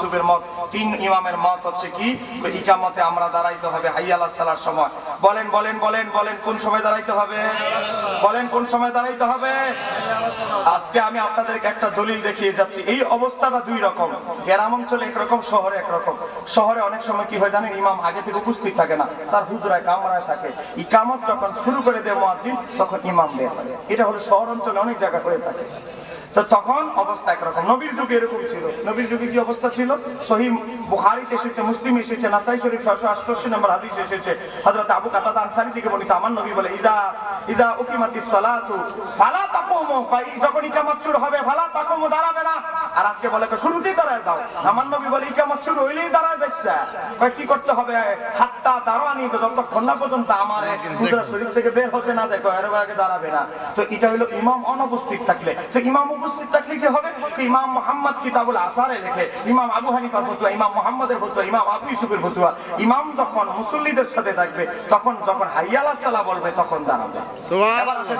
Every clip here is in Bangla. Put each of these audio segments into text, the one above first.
ইউসুফের মত, তিন ইমামের মত হচ্ছে কি? ইকামতে আমরা দাঁড়াইতে হবে হাইয়াল সালার সময়। বলেন বলেন বলেন বলেন, কোন সময় দাঁড়াইতে হবে? বলেন, কোন সময় দাঁড়াইতে হবে? আজকে আমি আপনাদেরকে একটা দলিল দেখিয়ে যাচ্ছি। এই অবস্থাটা দুই রকম। গ্রাম অঞ্চলে একরকম, শহরে একরকম। শহরে অনেক সময় কি হয় জানেন, ইমাম আগে থেকে উপস্থিত থাকে না। তার হুজরায়, কামরায় থাকে। ইকামত যখন শুরু করে দেয় মুয়াজ্জিন, তখন ইমাম বের এটা হলো শহর অঞ্চলে অনেক জায়গা হয়ে থাকে। তো তখন অবস্থা একরকম। নবীর যুগে এরকম ছিল। নবীর যুগে কি অবস্থা ছিল? সহি বুখারিতে এসেছে মুসলিম এসেছে নাসাই শরীফ ছয়শো আটষট্টি নম্বর হাদিস এসেছে। হযরত আবু কাতাদা আনসারী থেকে বর্ণিত আমার নবী বলে ইজা ইজা উকিমাতিস সালাতু ফালা তাকুমু যখন ইকামত শুরু হবে ফালা তাকুমু দাঁড়াবে না। আর আজকে বলে শুরুতেই দাঁড়ায় যাও। আমার নবী বলে ইকামত শুরু হইলেই দাঁড়ায় ভাই কি করতে হবে? হাত্তা দাঁড়ানি তো যতক্ষণ না পর্যন্ত আমার শরীফ থেকে বের হতে না দেখো এর আগে দাঁড়াবে না। তো এটা হলো ইমাম অনুপস্থিত থাকলে। তো ইমাম উপস্থিত থাকলে কি হবে? ইমাম মোহাম্মদ কিতাবুল আসারে লেখে ইমাম আবু হানিফার ফতুয়া ইমাম মোহাম্মদের ফতুয়া ইমাম আবু ইউসুফের ফতুয়া ইমাম যখন মুসল্লিদের সাথে থাকবে তখন যখন হাইয়াল সালা বলবে তখন দাঁড়াবে।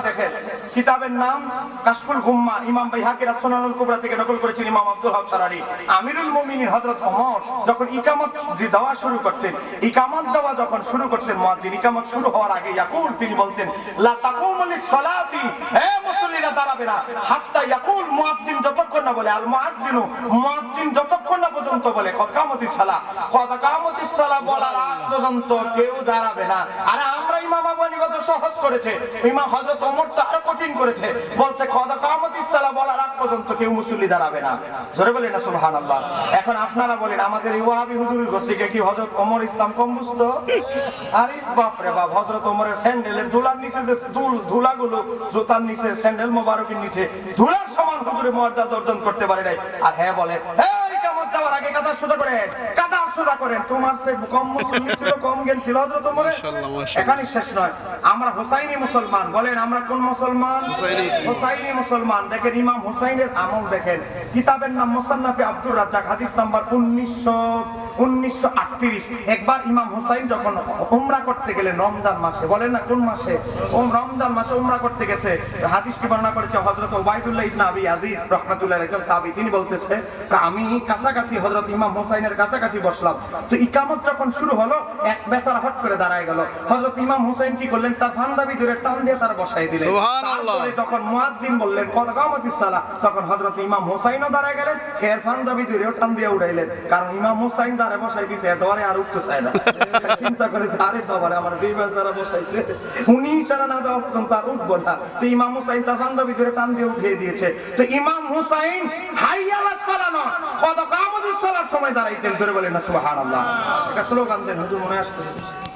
দেখেন কিতাবের নাম কাশফুল গুম্মা ইমাম বাইহাকি রাসনানুল কুবরা থেকে নকল করেছেন ইমাম আব্দুল হক সারারি। আমিরুল মুমিনিন হযরত ওমর যখন ইকামত দেওয়া শুরু করতেন ইকামত দেওয়া যখন শুরু করতেন মুয়াজ্জিন ইকামত শুরু হওয়ার আগে ইয়াকুল তিনি বলতেন লা তাকুমুলিস সালাতি হে মুসল্লিরা দাঁড়াবে না হাত্তা ইয়াকুল মুয়াজ্জিন যতক্ষণ না বলে, আল মুয়াজ্জিনু মুয়াজ্জিন যতক্ষণ না পর্যন্ত বলে কত কামতিস সালা। কত কামতিস সালা বলার আগ পর্যন্ত কেউ দাঁড়াবে না। আর আমরা ইমাম আবু হানিফা তো সহজ করেছে। ইমাম হযরত ওমর তো কঠিন করেছে। বলছে কদ কামতিস সালা বলার আগ পর্যন্ত কেউ মুসল্লি দাঁড়াবে না। জোরে বলেন না, সুবহানাল্লাহ। এখন আপনারা বলেন, আমাদের এই ওয়াহাবি হুজুরের ঘর থেকে কি হযরত ওমর ইসলাম কম বুঝতো? আরে বাপ রে বাপ, হযরত ওমরের স্যান্ডেলের দুলার নিচে যে দুল, ধুলাগুলো, জুতার নিচে, স্যান্ডেল মোবারকের নিচে, ধুলার সমান হুজুরের মর্যাদা অর্জন করতে পারে নাই। আর হ্যাঁ বলে, এই কেমন যাওয়ার আগে কাদা সোজা করেন, কাদা সোজা করেন তোমার সে কম ছিল কম জ্ঞান ছিল। হযরত। এখানে শেষ নয়। আমরা হোসাইনি মুসলমান। বলেন আমরা কোন মুসলমান? হোসাইনি মুসলমান। দেখেন ইমাম হোসাইনের আমল দেখেন। কিতাবের নাম মুসান্নাফে আব্দুর রাজ্জাক হাদিস নাম্বার উনিশশো উনিশশো আটত্রিশ। একবার ইমাম হোসাইন যখন উমরা করতে গেলেন রমজান মাসে বলেন না কোন মাসে? ওম রমজান মাসে উমরা করতে গেছে। হাদিসটি বর্ণনা করেছে হযরত ওবাইদুল্লাহ ইবনে আবি আজিজ রাহমাতুল্লাহ তাবি। তিনি বলতেছে আমি কাছাকাছি হযরত ইমাম হোসাইনের কাছাকাছি বসলাম তো ইকামত যখন শুরু হলো এক বেচারা হট করে দাঁড়ায় গেল। হযরত ইমাম হোসেন কি করলেন? তার ফান্দাবি ধরে টান দিয়ে তার বসাই দিলেন। যখন মুয়াজ্জিন বললেন কদ কামাতিস সালাহ? তখন হযরত ইমাম হোসাইনও দাঁড়ায় গেলেন এর ফান্দাবি ধরে টান দিয়ে উড়াইলেন। কারণ ইমাম হোসাইন যারা বসাই দিয়েছে ডরে আর উঠতে চায় না। চিন্তা করে আরে বাবারে আমার যেই বেচারা বসাইছে উনি ইশারা না দেওয়া পর্যন্ত আর উঠবো না। তো ইমাম হুসাইন তার ফান্দাবি ধরে টান দিয়ে উঠিয়ে দিয়েছে। তো ইমাম হোসাইন হাইয়ালাত ফালানো কদ সালার সময় দাঁড়াইতেন ধরে বলেন না সুবহানাল্লাহ। এটা স্লোগান দেন হুজুর মনে আসতেছে।